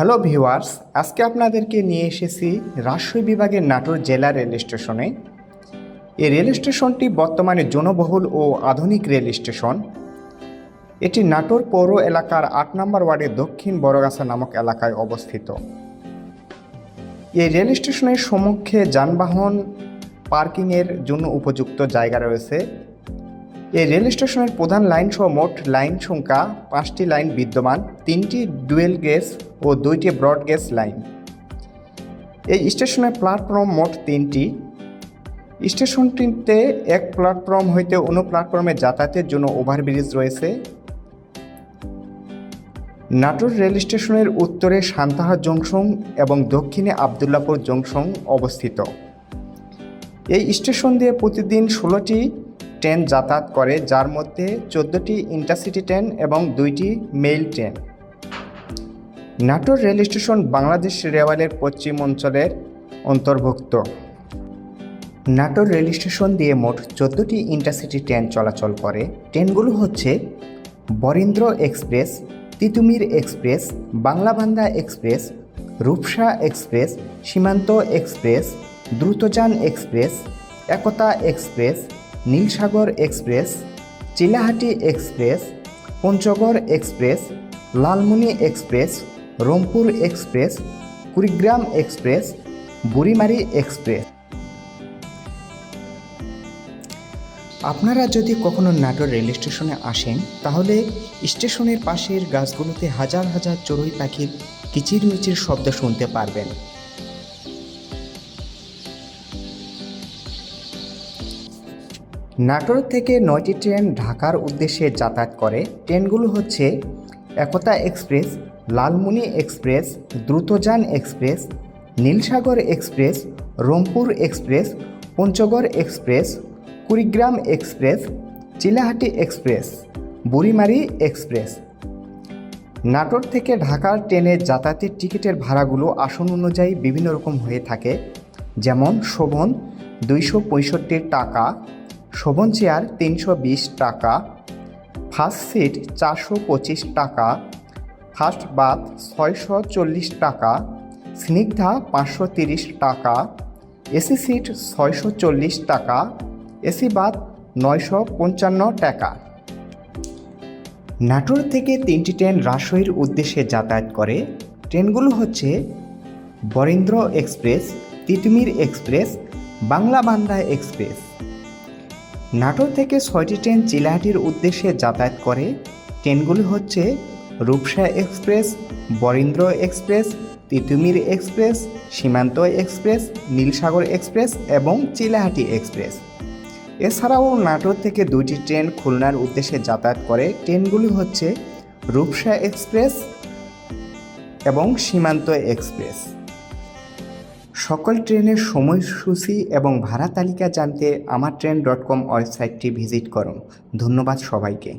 Hello viewers, আজকে আপনাদেরকে নিয়ে এসেছি রাজশাহী বিভাগের নাটোর জেলা রেল স্টেশনে। এই রেল স্টেশনটি বর্তমানে জনবহুল ও আধুনিক রেল স্টেশন। এটি নাটোর পৌর এলাকার আট নম্বর ওয়ার্ডের দক্ষিণ বড়গাছা নামক এলাকায় অবস্থিত। এই রেল স্টেশনের সম্মুখে যানবাহন পার্কিংয়ের জন্য উপযুক্ত জায়গা রয়েছে। এই রেল স্টেশনের প্রধান লাইন সহ মোট লাইন সংখ্যা পাঁচটি লাইন বিদ্যমান, তিনটি ডুয়েল গেজ ও দুইটি ব্রড গেজ লাইন। এই স্টেশনের প্ল্যাটফর্ম মোট তিনটি। স্টেশনটিতে এক প্ল্যাটফর্ম হইতে অন্য প্ল্যাটফর্মে যাতায়াতের জন্য ওভারব্রিজ রয়েছে। নাটোর রেল স্টেশনের উত্তরে সান্তাহার জংশন এবং দক্ষিণে আবদুল্লাপুর জংশন অবস্থিত। এই স্টেশন দিয়ে প্রতিদিন ষোলোটি ট্রেন যাতায়াত করে, যার মধ্যে চোদ্দোটি ইন্টারসিটি ট্রেন এবং দুইটি mail train. Natore rail station Bangladesh রেওয়ালের পশ্চিম অঞ্চলের অন্তর্ভুক্ত। নাটোর রেল স্টেশন দিয়ে মোট চোদ্দোটি ইন্টারসিটি ট্রেন চলাচল করে। ট্রেনগুলো হচ্ছে Barendra express, Titumir express Banglabandha express, Rupsha express, Simanta express, Drutojan express, Ekota express Nilsagar express, Chilahati express, Panchagarh express, Lalmoni express, Rangpur express, Kurigram express, Burimari express. আপনারা যদি কখনো নাটোর রেল স্টেশনে আসেন, তাহলে স্টেশনের পাশের গাছগুলোতে হাজার হাজার চড়ুই পাখির কিচিরমিচির শব্দ শুনতে পারবেন। নাটোর থেকে নয়টি ট্রেন ঢাকার উদ্দেশ্যে যাতায়াত করে। ট্রেনগুলো হচ্ছে Ekota express, Lalmoni express, Drutojan express, Nilsagar express, Rangpur express, Panchagarh express, Kurigram express, Chilahati express, Burimari express. Natore থেকে ঢাকার ট্রেনে যাতায়াতের টিকিটের ভাড়াগুলো আসন অনুযায়ী বিভিন্ন রকম হয়ে থাকে। যেমন শোভন, দুইশো পঁয়ষট্টি টাকা শোভন চেয়ার তিনশো বিশ টাকা ফার্স্ট সিট চারশো পঁচিশ টাকা ফার্স্ট বাথ ছয়শো চল্লিশ টাকা, স্নিগ্ধা পাঁচশো তিরিশ টাকা, এসি সিট ছয়শো চল্লিশ টাকা, এসি বাথ নয়শো পঞ্চান্ন টাকা। নাটোর থেকে তিনটি ট্রেন রাজশাহীর উদ্দেশ্যে যাতায়াত করে। ট্রেনগুলো হচ্ছে Barendra express, Titumir express Banglabandha express. Natore থেকে ছয়টি ট্রেন চিলাহাটির উদ্দেশ্যে যাতায়াত করে। ট্রেনগুলি হচ্ছে Rupsha express, Barendra express, Titumir express, Simanta express, Nilsagar express এবং চিলাহাটি এক্সপ্রেস। এছাড়াও নাটোর থেকে দুইটি ট্রেন খুলনার উদ্দেশ্যে যাতায়াত করে। ট্রেনগুলি হচ্ছে রূপসা এক্সপ্রেস এবং সীমান্ত এক্সপ্রেস। সকল ট্রেনের সময়সূচি এবং ভাড়া তালিকা জানতে আমার ট্রেন ডট কম ওয়েবসাইটটি ভিজিট করুন। ধন্যবাদ সবাইকে।